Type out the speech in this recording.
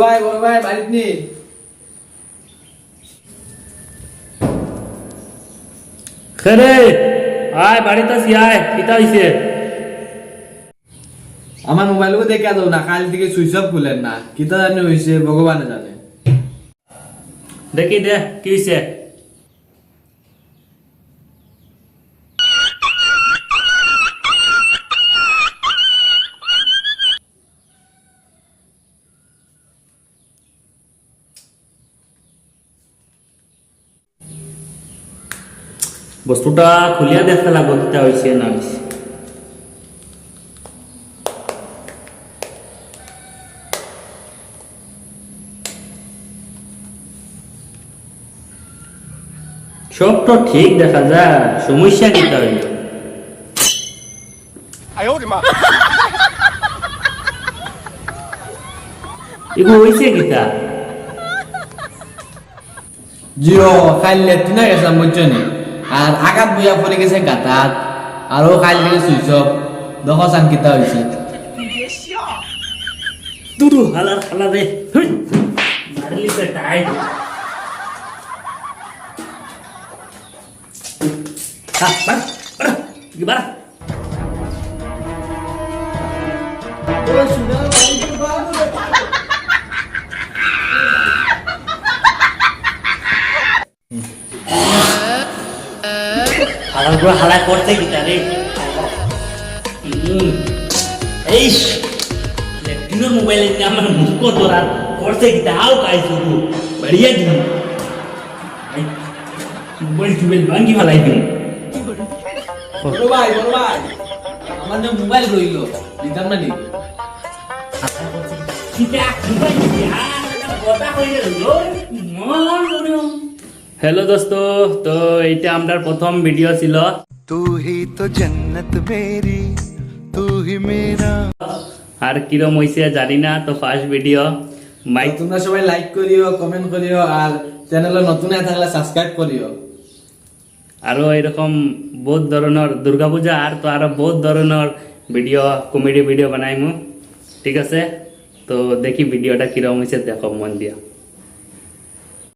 ভাই বড় ভাই বাড়িতে নি। খেরে আয় বাড়িতে আসি আয় কিতা হইছে। আমার মোবাইলও দেখে দাও না কাল থেকে সুইচ অফ খুলেন না। কিতা জানি হইছে ভগবানে জানে। দেখি দে কি হইছে। বস্তুটা খুলিয়া দেখতে লাগবো কিতা হয়েছে না হৈছে সব ঠিক দেখা যায় সমস্যা কিতা হইল এগুলো হয়েছে আর আঘাত বুঝা পড়ে গেছে গাতাত আরও কাল থেকে সুইচ অফ দেখো চান কিতা হয়েছে দুরু হালার হালা দে হুই, মারলি পেটাই হা, বাড়া, বাড়া, হালারগুলো হালা করতে কি তারে এই লেফটিনোর মোবাইলে আমার মুখ ধরা করতে কি তাও কাই শুধু বাড়িয়ে দিন মোবাইল টুবেল ভাঙ্গি ফেলাই দিন বড় ভাই বড় ভাই, আমার যে মোবাইল রইল। দিতাম না নি? হ্যালো দোস্ত তো এইটা আমার প্রথম ভিডিও ছিল। তুই তো জন্নত মেরি তুই মেরা আর কিরম হইছে জানি না তো ফার্স্ট ভিডিও মাইক তোমরা সবাই লাইক করিও কমেন্ট করিও আর চ্যানেলে নতুন না থাকলে সাবস্ক্রাইব করিও। আরও এরকম বহুত ধরনের দুর্গাপূজা আর তো আরও বহুত ধরনের ভিডিও কমেডি ভিডিও বানাইমু। ঠিক আছে? তো দেখি ভিডিওটা কিরম হয়েছে দেখো মন দিয়া।